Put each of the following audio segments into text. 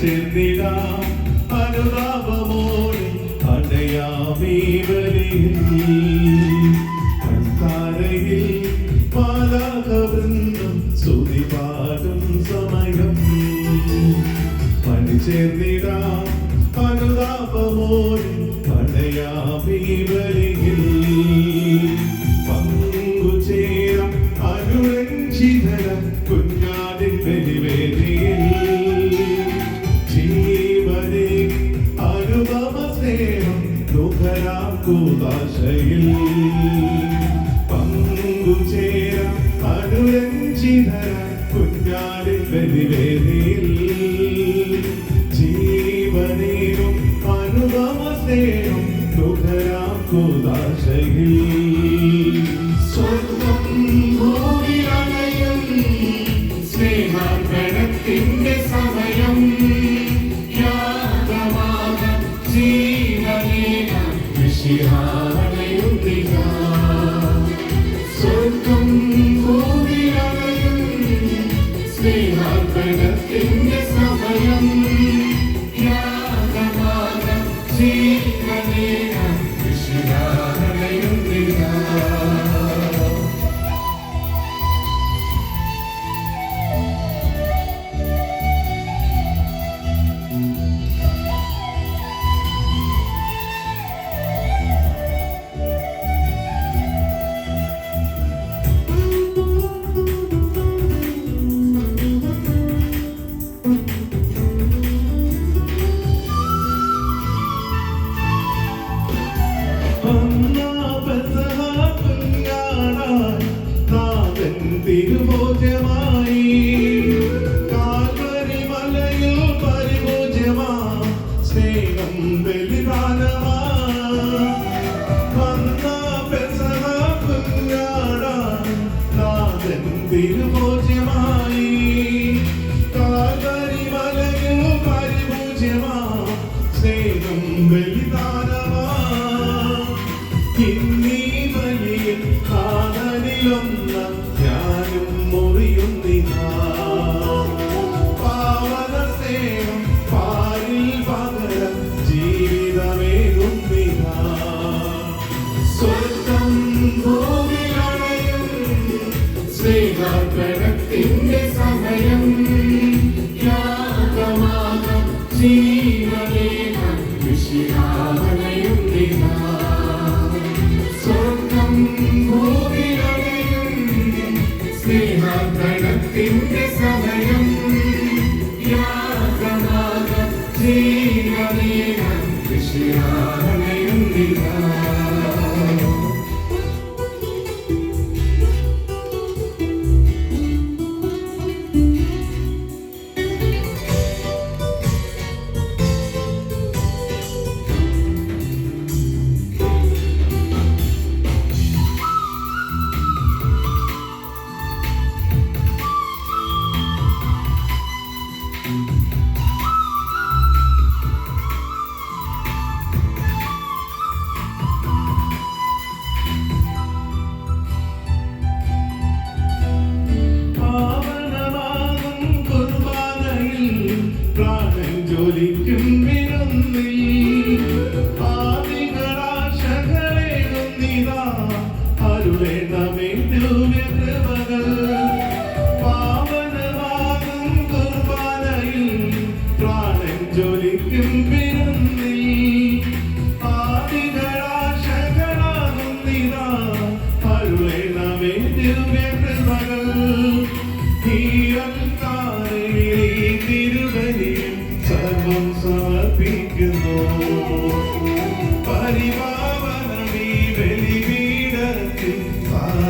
ചെന്നിടാം അനുതാപ കൂതാശയിൽ നീരം കൃഷിയാണയും നീരാ സ്നേഹം ബലിദാനമാ ഇന്നീ ബലിയിൽ കാതലിലൊന്ന ഞാനും മുറിയുന്നിതാ പാവന സ്നേഹം പാരിൽ പകരം ജീവിതമേകുന്നിതാ സ്വർഗം ഭൂമിയണയും സ്നേഹത്തിന്റെ സമയം യാഗമാകം. ജീവി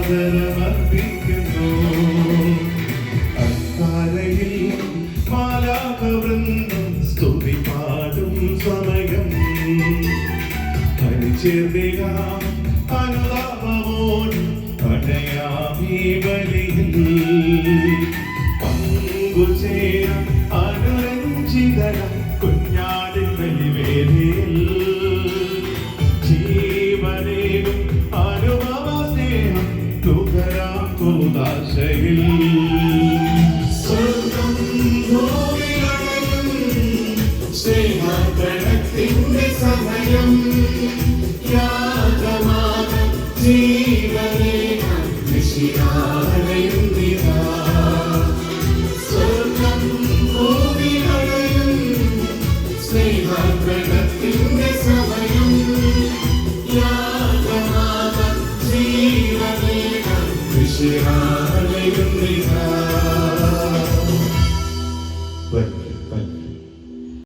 ആദരമർപ്പിക്കുന്നു അത്താരയിൽ മാലാകവൃന്ദം സ്തുതി പാടും സമയം അനുചേർദിക അനുതാപമോടും അടയാമി ബലിയിൽ പങ്കുചേരാം